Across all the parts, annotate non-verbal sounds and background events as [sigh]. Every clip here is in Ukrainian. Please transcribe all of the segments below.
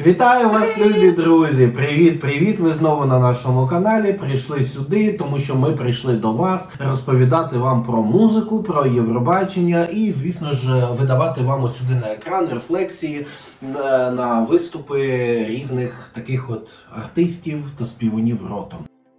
Вітаю вас, любі друзі! Привіт, привіт! Ви знову на нашому каналі. Прийшли сюди, тому що ми прийшли до вас розповідати вам про музику, про Євробачення і, звісно ж, видавати вам от сюди на екран рефлексії на, на виступи різних таких от артистів та співунів ротом.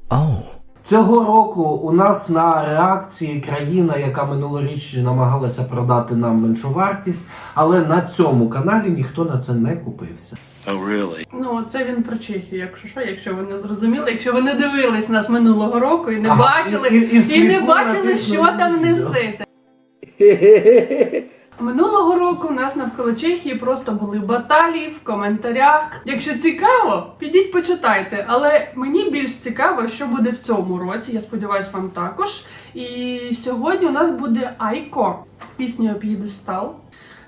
Oh. Цього року у нас на реакції країна, яка минулоріч намагалася продати нам меншу вартість, але на цьому каналі ніхто на це не купився. Oh, really? Ну, це він про Чехію, якщо що, якщо ви не зрозуміли, якщо ви не дивились нас минулого року і не Ага, бачили, і- і- і і, не бачили, що там несеться. [laughs] Минулого року у нас навколо Чехії просто були баталії в коментарях. Якщо цікаво, підіть почитайте. Але мені більш цікаво, що буде в цьому році. Я сподіваюся, вам також. І сьогодні у нас буде Айко з піснею П'єдестал.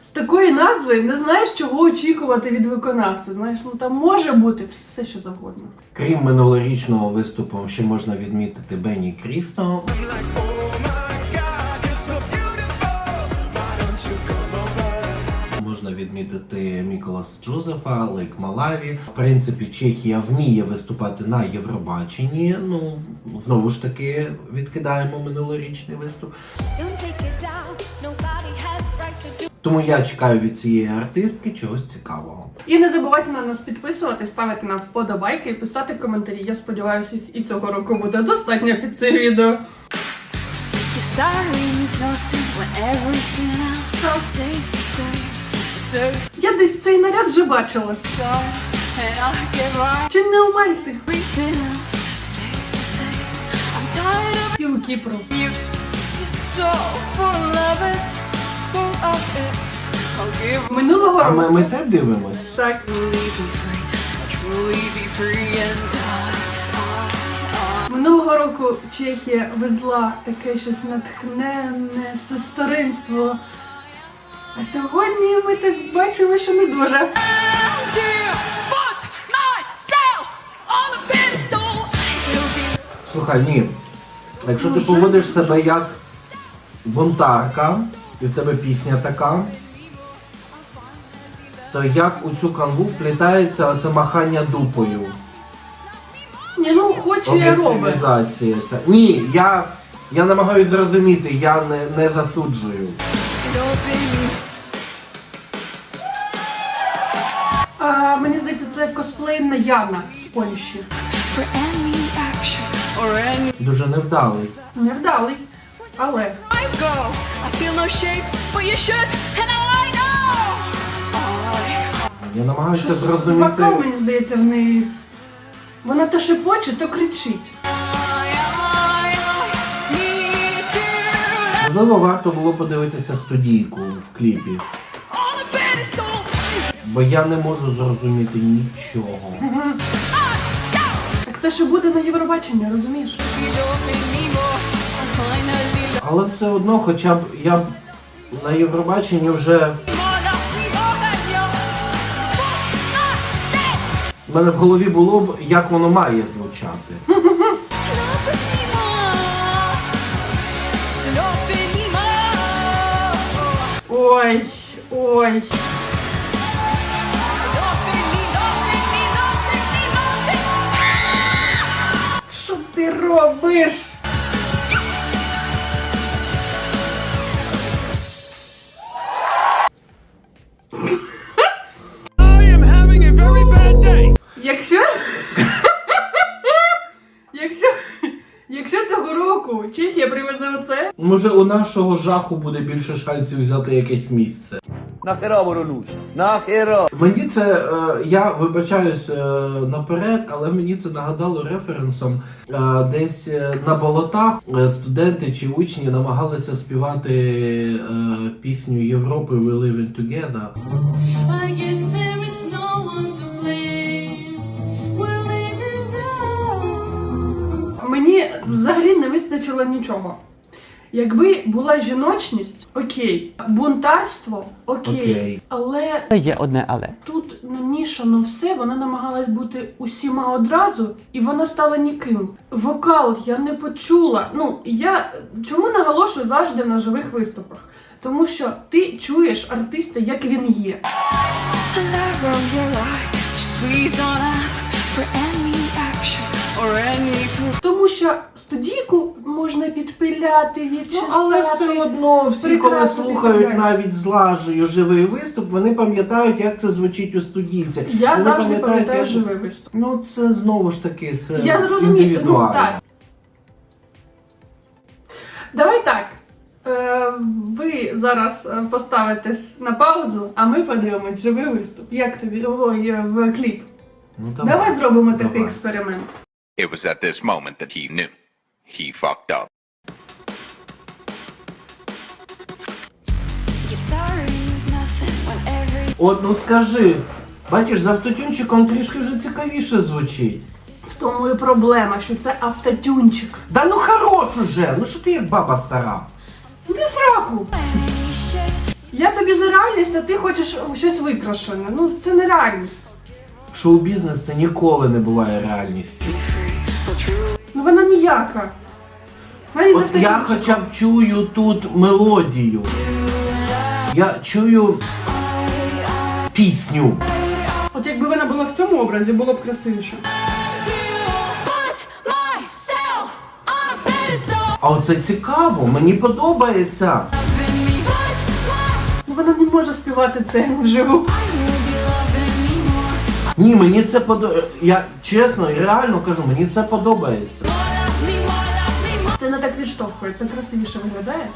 З такої назви не знаєш, чого очікувати від виконавця. Знаєш, ну там може бути все, що завгодно. Крім минулорічного виступу, ще можна відмітити Бенні Крісто. Можна відмітити Міколас Джозефа, Лейк Малаві. В принципі, Чехія вміє виступати на Євробаченні. Ну знову ж таки відкидаємо минулорічний виступ. Don't take it down. Nobody Тому я чекаю від цієї артистки чогось цікавого. І не забувайте на нас підписувати, ставити нам вподобайки і писати коментарі. Я сподіваюся, їх і цього року буде достатньо під це відео. Я десь цей наряд вже бачила. Чи не у Мальти? Кіпру. Минулого А ми, року. ми те дивимось. Так. Минулого року Чехія везла таке щось натхненне сестринство. А сьогодні ми так бачимо, що не дуже. Слухай, ні. Якщо ти поводиш себе як бунтарка, і в тебе пісня така, то як у цю канву вплітається оце махання дупою? Ні, ну хоче робить. Об'єктивізація ця. Ні, я, я намагаюся зрозуміти, я не, не засуджую. А, мені здається, це косплейна Яна з Польщі. Дуже невдалий. Невдалий. Але I go. I feel no shape, but you should, and I know. Я намагаюся зрозуміти. вокал, мені здається, в неї. Вона то шепоче, то кричить. I Можливо, варто було подивитися студійку в кліпі, бо я не можу зрозуміти нічого. Так це ще буде на Євробаченні, розумієш? Але все одно, хоча б я б на Євробаченні вже в мене в голові було б, як воно має звучати. Ой, ой. Що ти робиш? Може, у нашого жаху буде більше шансів взяти якесь місце. Нахера воно нужно? Нахера? Мені це е, я вибачаюсь е, наперед, але мені це нагадало референсом. Е, десь е, на болотах е, студенти чи учні намагалися співати е, пісню Європи We Living Together. I guess there is no one to blame. We're living now. мені взагалі не вистачило нічого. Якби була жіночність, окей, бунтарство, окей, Окей. але Є одне але. тут намішано все, вона намагалась бути усіма одразу, і вона стала ніким. Вокал я не почула. Ну я чому наголошую завжди на живих виступах? Тому що ти чуєш артиста, як він є. Please don't ask for any actions or any proof. Тому що студійку можна підпиляти, Ну, але все одно всі, коли слухають і навіть з лажею живий виступ, вони пам'ятають, як це звучить у студійці. Я Вони завжди пам'ятаю як- живий виступ. Ну, це знову ж таки, це Я зрозумію. Ну, індивідуально. так. Давай так. Е, ви зараз е, поставитесь на паузу, а ми подивимось живий виступ. Як тобі Ой, е, в кліп? Ну, Давай, зробимо такий Давай. експеримент. It was at this moment that he knew. He fucked up. От, ну скажи, бачиш, з автотюнчиком трішки вже цікавіше звучить. В тому і проблема, що це автотюнчик. Да ну хорош уже! Ну що ти як баба стара? Ну ти сраку! Я тобі за реальність, а ти хочеш щось викрашене. Ну це не реальність. Шоу-бізнес це ніколи не буває реальністю. Ну вона ніяка. Навіть От я хоча б чую тут мелодію. Я чую пісню. От якби вона була в цьому образі, було б красивіше. А оце цікаво, мені подобається. Ну вона не може співати це вживу. Ні, мені це подобається. Я чесно і реально кажу, мені це подобається. Це не так відштовхує, це красивіше виглядає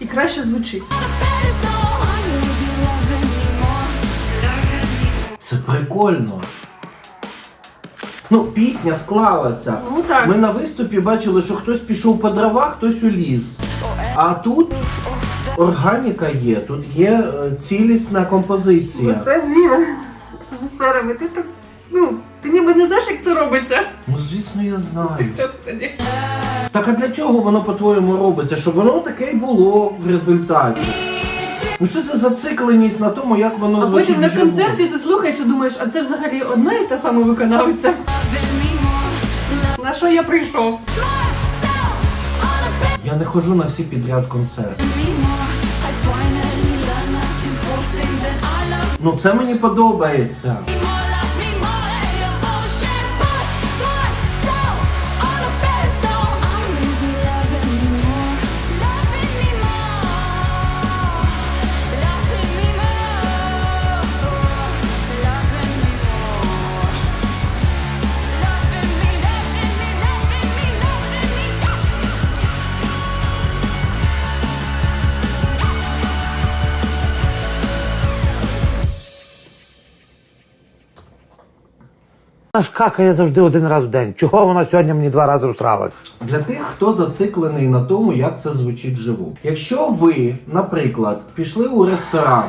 і краще звучить. Це прикольно. Ну, пісня склалася. Ну так. Ми на виступі бачили, що хтось пішов по дрова, хтось у ліс. А тут органіка є, тут є е, цілісна композиція. Це зіва. Сара, ти так. Ну, ти ніби не знаєш, як це робиться. Ну, звісно, я знаю. Що ти тоді? Так а для чого воно, по-твоєму, робиться? Щоб воно таке й було в результаті. Ну що це зацикленість на тому, як воно А звучить потім на вживу? концерті ти слухаєш і думаєш, а це взагалі одна і та сама more. На що я прийшов? Я не ходжу на всі підряд концерти. Ну це мені подобається. Вона какає завжди один раз в день. Чого вона сьогодні мені два рази всралась? Для тих, хто зациклений на тому, як це звучить вживу. Якщо ви, наприклад, пішли у ресторан,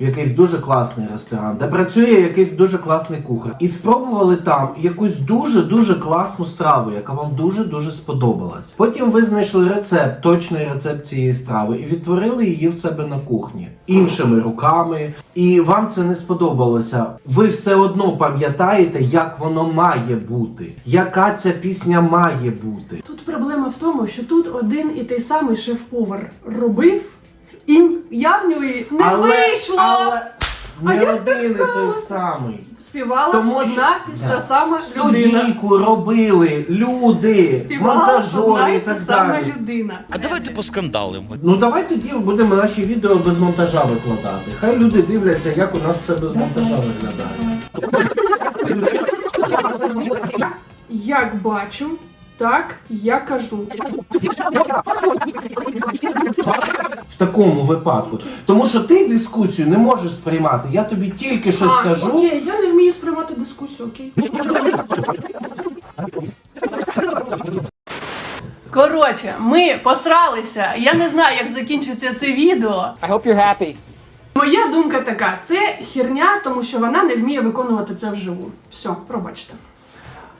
якийсь дуже класний ресторан, де працює якийсь дуже класний кухар, і спробували там якусь дуже дуже класну страву, яка вам дуже дуже сподобалась. Потім ви знайшли рецепт, точний рецепт цієї страви, і відтворили її в себе на кухні іншими руками, і вам це не сподобалося. Ви все одно пам'ятаєте, як воно має бути, яка ця пісня має бути. Тут проблема в тому, що тут один і той самий шеф-повар робив, і я в нього не не вийшло. Але А не так родини той самий. Співала Тому одна що- і та сама людина. Студійку робили люди, Співала одна монтажори і і та так сама далі. людина. А давайте поскандалимо. Ну давай тоді будемо наші відео без монтажа викладати. Хай люди дивляться, як у нас все без монтажа виглядає. Як бачу, так я кажу. В такому випадку. Тому що ти дискусію не можеш сприймати. Я тобі тільки що а, скажу. окей, я не вмію сприймати дискусію, окей. Коротше, ми посралися. Я не знаю, як закінчиться це відео. I hope you're happy. Моя думка така: це херня, тому що вона не вміє виконувати це вживу. Все, пробачте.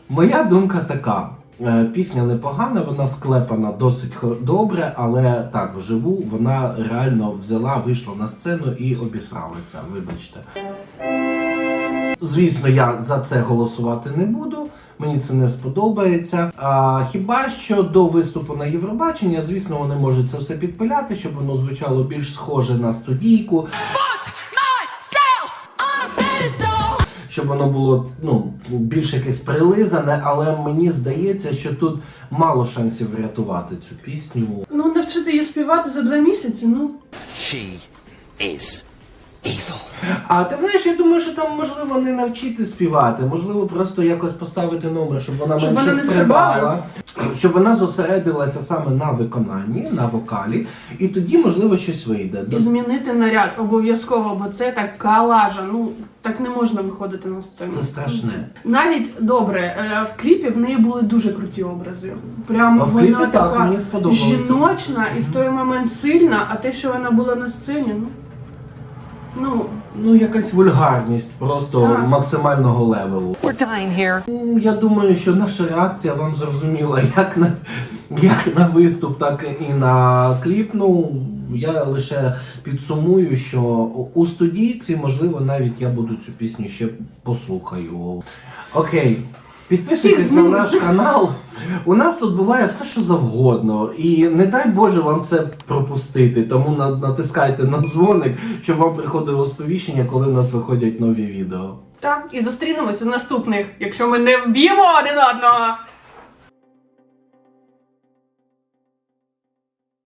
Моя думка така. Е, Пісня непогана, вона склепана досить хо- добре, але так, вживу вона реально взяла, вийшла на сцену і обісралася. Вибачте. Звісно, я за це голосувати не буду. Мені це не сподобається. А хіба що до виступу на Євробачення, звісно, вони можуть це все підпиляти, щоб воно звучало більш схоже на студійку, щоб воно було ну, більш якесь прилизане, але мені здається, що тут мало шансів врятувати цю пісню. Ну, навчити її співати за два місяці, ну. She is. А ти знаєш, я думаю, що там можливо не навчити співати, можливо, просто якось поставити номер, щоб вона Щоб менше вона не стрибала, щоб вона зосередилася саме на виконанні, на вокалі, і тоді, можливо, щось вийде. І змінити наряд обов'язково, бо це так калажа. Ну так не можна виходити на сцену. Це страшне. Навіть добре, е, в кліпі в неї були дуже круті образи. Прямо А в вона кліпі так, така мені жіночна і в той момент сильна, а те, що вона була на сцені, ну. Ну, Ну, якась вульгарність просто Так. максимального левелу. We're dying here. Ну, Я думаю, що наша реакція вам зрозуміла як на, як на виступ, так і на кліп. Ну, я лише підсумую, що у студійці, можливо, навіть я буду цю пісню ще послухаю. Окей. Підписуйтесь на наш канал. У нас тут буває все, що завгодно. І не дай Боже вам це пропустити. Тому на- натискайте на дзвоник, щоб вам приходило сповіщення, коли в нас виходять нові відео. так. І зустрінемось у наступних, якщо ми не вб'ємо один одного.